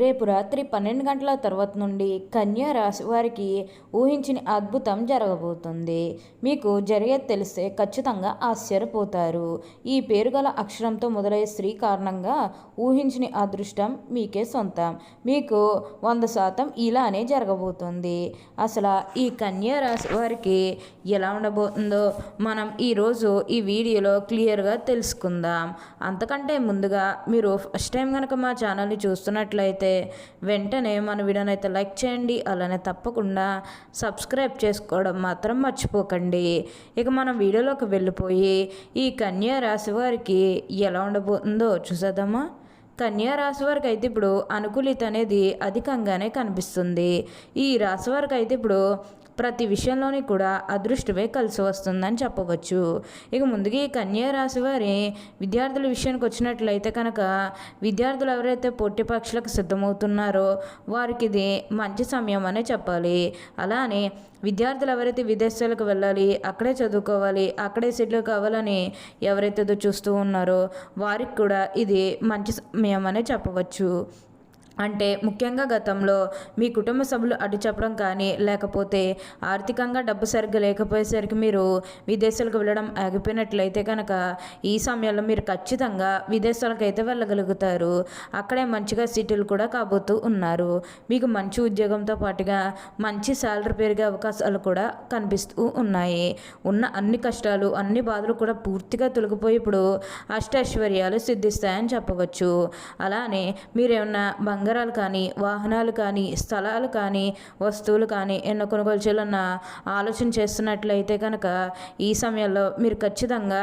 రేపు రాత్రి పన్నెండు గంటల తర్వాత నుండి కన్యా రాశి వారికి ఊహించిన అద్భుతం జరగబోతుంది. మీకు జరిగేది తెలిస్తే ఖచ్చితంగా ఆశ్చర్యపోతారు. ఈ పేరు గల అక్షరంతో మొదలయ్యే స్త్రీ కారణంగా ఊహించిన అదృష్టం మీకే సొంతం. మీకు వంద శాతం ఇలానే జరగబోతుంది. అసలు ఈ కన్యా రాశి వారికి ఎలా ఉండబోతుందో మనం ఈరోజు ఈ వీడియోలో క్లియర్గా తెలుసుకుందాం. అంతకంటే ముందుగా మీరు ఫస్ట్ టైం కనుక మా ఛానల్ని చూస్తున్నట్లయితే నచ్చితే వెంటనే మన వీడియోనైతే లైక్ చేయండి అలానే తప్పకుండా సబ్స్క్రైబ్ చేసుకోవడం మాత్రం మర్చిపోకండి. ఇక మనం వీడియోలోకి వెళ్ళిపోయి ఈ కన్యా రాశి వారికి ఎలా ఉండబోతుందో చూసేద్దామా? కన్యా రాశి వారికి అయితే ఇప్పుడు అనుకూలిత అనేది అధికంగానే కనిపిస్తుంది. ఈ రాశి వారికి అయితే ఇప్పుడు ప్రతి విషయంలోని కూడా అదృష్టమే కలిసి వస్తుందని చెప్పవచ్చు. ఇక ముందుగా ఈ కన్యా రాశి వారి విద్యార్థుల విషయానికి వచ్చినట్లయితే కనుక విద్యార్థులు ఎవరైతే పొట్టి పక్షులకు సిద్ధమవుతున్నారో వారికి ఇది మంచి సమయం అనే చెప్పాలి. అలానే విద్యార్థులు ఎవరైతే విదేశాలకు వెళ్ళాలి అక్కడే చదువుకోవాలి అక్కడే సెటిల్ కావాలని ఎవరైతే చూస్తూ ఉన్నారో వారికి కూడా ఇది మంచి సమయం అనే చెప్పవచ్చు. అంటే ముఖ్యంగా గతంలో మీ కుటుంబ సభ్యులు అడ్డు చెప్పడం కానీ లేకపోతే ఆర్థికంగా డబ్బు సరిగ్గా లేకపోయేసరికి మీరు విదేశాలకు వెళ్ళడం ఆగిపోయినట్లయితే కనుక ఈ సమయంలో మీరు ఖచ్చితంగా విదేశాలకు అయితే వెళ్ళగలుగుతారు. అక్కడే మంచిగా సిటీలు కూడా కాబోతూ ఉన్నారు. మీకు మంచి ఉద్యోగంతో పాటుగా మంచి శాలరీ పెరిగే అవకాశాలు కూడా కనిపిస్తూ ఉన్నాయి. ఉన్న అన్ని కష్టాలు అన్ని బాధలు కూడా పూర్తిగా తొలగిపోయి ఇప్పుడు అష్టైశ్వర్యాలు సిద్ధిస్తాయని చెప్పవచ్చు. అలానే మీరేమన్నా బంగారాలు కానీ వాహనాలు కానీ స్థలాలు కానీ వస్తువులు కానీ ఎన్నో కొనుగోలు చేయాలన్న ఆలోచన చేస్తున్నట్లయితే కనుక ఈ సమయంలో మీరు ఖచ్చితంగా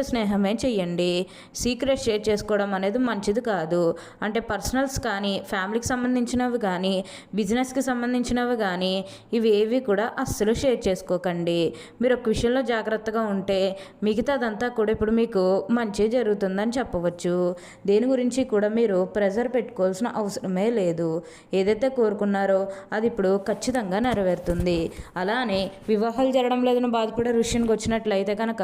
స్నేహమే చెయ్యండి. సీక్రెట్ షేర్ చేసుకోవడం అనేది మంచిది కాదు. అంటే పర్సనల్స్ కానీ ఫ్యామిలీకి సంబంధించినవి కానీ బిజినెస్కి సంబంధించినవి కానీ ఇవి ఏవి కూడా అస్సలు షేర్ చేసుకోకండి. మీరు ఒక విషయంలో జాగ్రత్తగా ఉంటే మిగతాదంతా కూడా ఇప్పుడు మీకు మంచి జరుగుతుందని చెప్పవచ్చు. దేని గురించి కూడా మీరు ప్రెజర్ పెట్టుకోవాల్సిన అవసరమే లేదు. ఏదైతే కోరుకున్నారో అది ఇప్పుడు ఖచ్చితంగా నెరవేరుతుంది. అలానే వివాహాలు జరగడం లేదని బాధపడే విషయానికి వచ్చినట్లయితే కనుక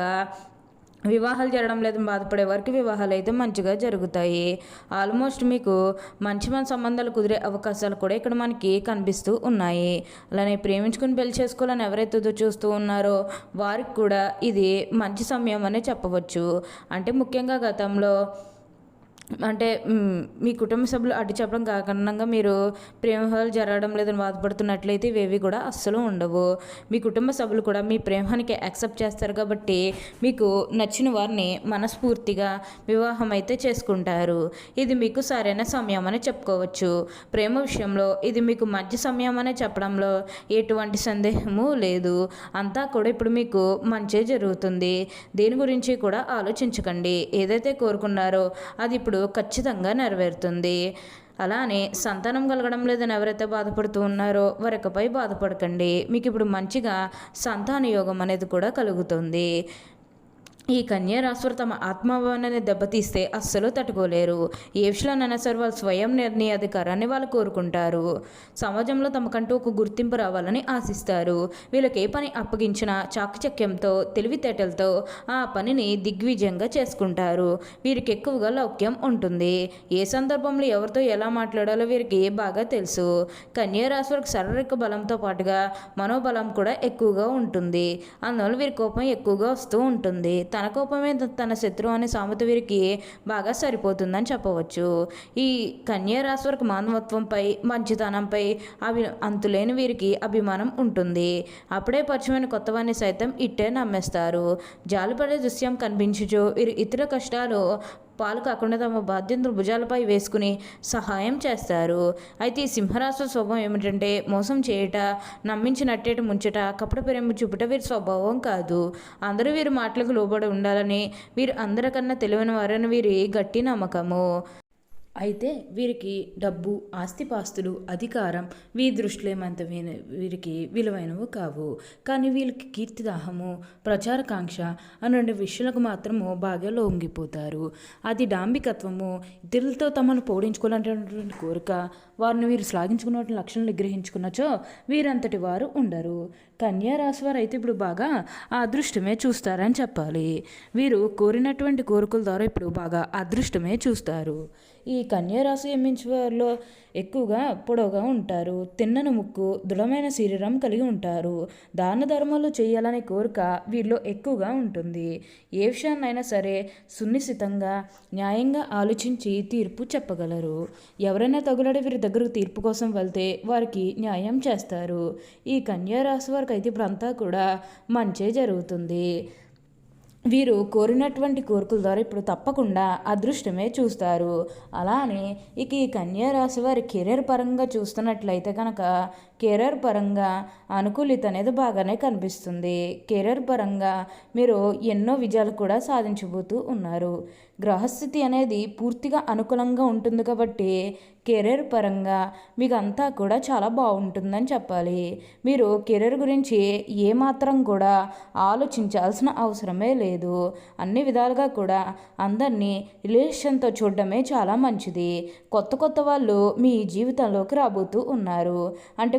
వివాహాలు జరగడం లేదు బాధపడే వారికి వివాహాలు అయితే మంచిగా జరుగుతాయి. ఆల్మోస్ట్ మీకు మంచి మంచి సంబంధాలు కుదిరే అవకాశాలు కూడా ఇక్కడ మనకి కనిపిస్తూ ఉన్నాయి. అలానే ప్రేమించుకుని పెళ్ళి చేసుకోవాలని ఎవరైతే చూస్తూ ఉన్నారో వారికి కూడా ఇది మంచి సమయం అనే చెప్పవచ్చు. అంటే ముఖ్యంగా గతంలో అంటే మీ కుటుంబ సభ్యులు అడ్డు చెప్పడం కాకుండా మీరు ప్రేమహాలు జరగడం లేదని బాధపడుతున్నట్లయితే ఇవేవి కూడా అస్సలు ఉండవు. మీ కుటుంబ సభ్యులు కూడా మీ ప్రేమానికి యాక్సెప్ట్ చేస్తారు కాబట్టి మీకు నచ్చిన వారిని మనస్ఫూర్తిగా వివాహం అయితే చేసుకుంటారు. ఇది మీకు సరైన సమయం అని చెప్పుకోవచ్చు. ప్రేమ విషయంలో ఇది మీకు మంచి సమయం అని చెప్పడంలో ఎటువంటి సందేహము లేదు. అంతా కూడా ఇప్పుడు మీకు మంచి జరుగుతుంది. దీని గురించి కూడా ఆలోచించకండి. ఏదైతే కోరుకున్నారో అది ఇప్పుడు ఇప్పుడు ఖచ్చితంగా నెరవేరుతుంది. అలానే సంతానం కలగడం లేదని ఎవరైతే బాధపడుతూ ఉన్నారో వరకపై బాధపడకండి. మీకు ఇప్పుడు మంచిగా సంతాన యోగం అనేది కూడా కలుగుతుంది. ఈ కన్యారాశులు తమ ఆత్మాభిమానాన్ని దెబ్బతీస్తే అస్సలు తట్టుకోలేరు. ఏ విషయంలోనైనా సరే వాళ్ళు స్వయం నిర్ణయాధికారాన్ని వాళ్ళు కోరుకుంటారు. సమాజంలో తమకంటూ ఒక గుర్తింపు రావాలని ఆశిస్తారు. వీళ్ళకి ఏ పని అప్పగించినా చాకచక్యంతో తెలివితేటలతో ఆ పనిని దిగ్విజయంగా చేసుకుంటారు. వీరికి ఎక్కువగా లౌక్యం ఉంటుంది. ఏ సందర్భంలో ఎవరితో ఎలా మాట్లాడాలో వీరికి బాగా తెలుసు. కన్యారాశులకు శారీరక బలంతో పాటుగా మనోబలం కూడా ఎక్కువగా ఉంటుంది. అందువల్ల వీరి కోపం ఎక్కువగా వస్తూ ఉంటుంది. తన కోపమే తన శత్రువు అనే సామెత వీరికి బాగా సరిపోతుందని చెప్పవచ్చు. ఈ కన్యా మానవత్వంపై మంచితనంపై అవి అంతులేని వీరికి అభిమానం ఉంటుంది. అప్పుడే పరిచయమైన కొత్తవాన్ని సైతం ఇట్టే నమ్మేస్తారు. జాలిపడే దృశ్యం కనిపించుచు వీరు ఇతర కష్టాలు పాలు కాకుండా తమ బాధ్యతను భుజాలపై వేసుకుని సహాయం చేస్తారు. అయితే ఈ సింహరాశి స్వభావం ఏమిటంటే మోసం చేయట నమ్మించినట్టేట ముంచట కపట ప్రేమ చూపుట వీరి స్వభావం కాదు. అందరూ వీరి మాటలకు లోబడి ఉండాలని వీరు అందరికన్నా తెలివైన వారని వీరి గట్టి నమ్మకము. అయితే వీరికి డబ్బు ఆస్తిపాస్తులు అధికారం వీరి దృష్టిలేమంత వీరికి విలువైనవి కావు. కానీ వీళ్ళకి కీర్తిదాహము ప్రచారకాంక్ష అని రెండు విషయాలకు మాత్రము బాగా లొంగిపోతారు. అది డాంబికత్వము ఇతరులతో తమను పోడించుకోవాలనేటువంటి కోరిక వారిని వీరు శ్లాఘించుకున్న లక్షణాలు గ్రహించుకున్నచో వీరంతటి వారు ఉండరు. కన్యారాశి వారు అయితే ఇప్పుడు బాగా ఆ అదృష్టమే చూస్తారని చెప్పాలి. వీరు కోరినటువంటి కోరికల ద్వారా ఇప్పుడు బాగా అదృష్టమే చూస్తారు. ఈ కన్యారాశి ఎమ్మించి వారిలో ఎక్కువగా పొడవుగా ఉంటారు. తిన్నని ముక్కు దృఢమైన శరీరం కలిగి ఉంటారు. దాన ధర్మాలు చేయాలనే కోరిక వీరిలో ఎక్కువగా ఉంటుంది. ఏ విషయాన్నైనా సరే సునిశ్చితంగా న్యాయంగా ఆలోచించి తీర్పు చెప్పగలరు. ఎవరైనా తగులడి వీరి దగ్గరకు తీర్పు కోసం వెళ్తే వారికి న్యాయం చేస్తారు. ఈ కన్యారాశి వారు అయితే ప్రంతా కూడా మంచే జరుగుతుంది. వీరు కోరినటువంటి కోరికల ద్వారా ఇప్పుడు తప్పకుండా అదృష్టమే చూస్తారు. అలానే ఇక ఈ కన్యా రాశి వారి కెరీర్ పరంగా చూస్తున్నట్లయితే కనుక కెరీర్ పరంగా అనుకూలిత అనేది బాగానే కనిపిస్తుంది. కెరీర్ పరంగా మీరు ఎన్నో విజయాలు కూడా సాధించబోతూ ఉన్నారు. గ్రహస్థితి అనేది పూర్తిగా అనుకూలంగా ఉంటుంది కాబట్టి కెరీర్ పరంగా మీకు అంతా కూడా చాలా బాగుంటుందని చెప్పాలి. మీరు కెరీర్ గురించి ఏమాత్రం కూడా ఆలోచించాల్సిన అవసరమే లేదు. అన్ని విధాలుగా కూడా అందరినీ రిలేషన్తో చూడడమే చాలా మంచిది. కొత్త కొత్త వాళ్ళు మీ జీవితంలోకి రాబోతూ ఉన్నారు. అంటే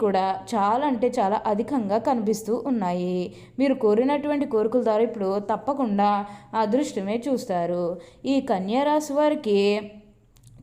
కూడా చాలా అంటే చాలా అధికంగా కనిపిస్తూ ఉన్నాయి. మీరు కోరినటువంటి కోరికల ద్వారా ఇప్పుడు తప్పకుండా అదృష్టమే చూస్తారు. ఈ కన్యా రాశి వారికి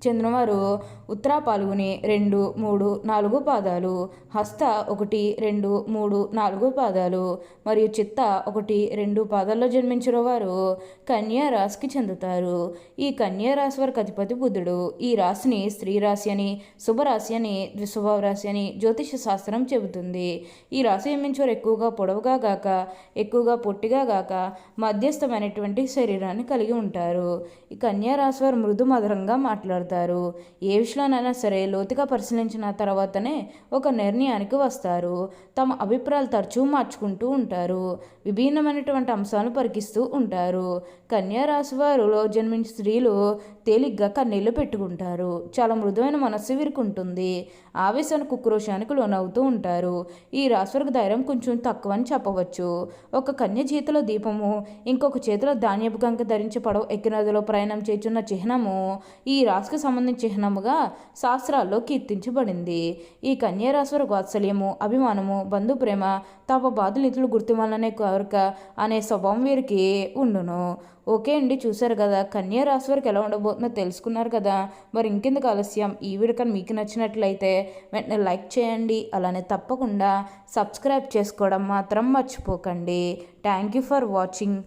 చంద్రవారు ఉత్తరా పాల్గొని రెండు మూడు నాలుగు పాదాలు హస్త ఒకటి రెండు మూడు నాలుగు పాదాలు మరియు చిత్త ఒకటి రెండు పాదాల్లో జన్మించిన వారు. కన్యా రాశికి చెందుతారు. ఈ కన్యా రాశి వారికి అధిపతి బుద్ధుడు ఈ రాశిని స్త్రీ రాశి అని శుభరాశి అని ద్విస్వభావ రాశి అని జ్యోతిష శాస్త్రం చెబుతుంది. ఈ రాశి జన్మించేవారు ఎక్కువగా పొడవుగా గాక ఎక్కువగా పొట్టిగా గాక మధ్యస్థమైనటువంటి శరీరాన్ని కలిగి ఉంటారు. ఈ కన్యా రాశి వారు మృదు మధురంగా మాట్లాడతారు. ఏ విషయం విషయంలోనైనా సరే లోతుగా పరిశీలించిన తర్వాతనే ఒక నిర్ణయానికి వస్తారు. తమ అభిప్రాయాలు తరచూ మార్చుకుంటూ ఉంటారు. విభిన్నమైనటువంటి అంశాలను పరికిస్తూ ఉంటారు. కన్యారాశి వారిలో జన్మించిన స్త్రీలు తేలిగ్గా కన్నీళ్ళు పెట్టుకుంటారు. చాలా మృదువైన మనస్సు వీరికి ఉంటుంది ఆవేశానికి కుక్రోషానికి లోనవుతూ ఉంటారు. ఈ రాశివారికి ధైర్యం కొంచెం తక్కువ అని చెప్పవచ్చు. ఒక కన్య చేతిలో దీపము ఇంకొక చేతిలో ధాన్యపు గంక ధరించి పడవ ఎక్కినదిలో ప్రయాణం చేస్తున్న చిహ్నము ఈ రాశికి సంబంధించిన చిహ్నముగా శాస్త్రాల్లో కీర్తించబడింది. ఈ కన్యారాశ్వర వాత్సల్యము అభిమానము బంధు ప్రేమ తమ బాధలు గుర్తిమాలనే కోరిక అనే స్వభావం వీరికి ఉండును. ఓకే అండి చూశారు కదా కన్యా రాశి వారికి ఎలా ఉండబోతుందో తెలుసుకున్నారు కదా. మరి ఇంకెందుకు ఆలస్యం? ఈ వీడియో కానీ మీకు నచ్చినట్లయితే వెంటనే లైక్ చేయండి అలానే తప్పకుండా సబ్స్క్రైబ్ చేసుకోవడం మాత్రం మర్చిపోకండి. Thank you for watching.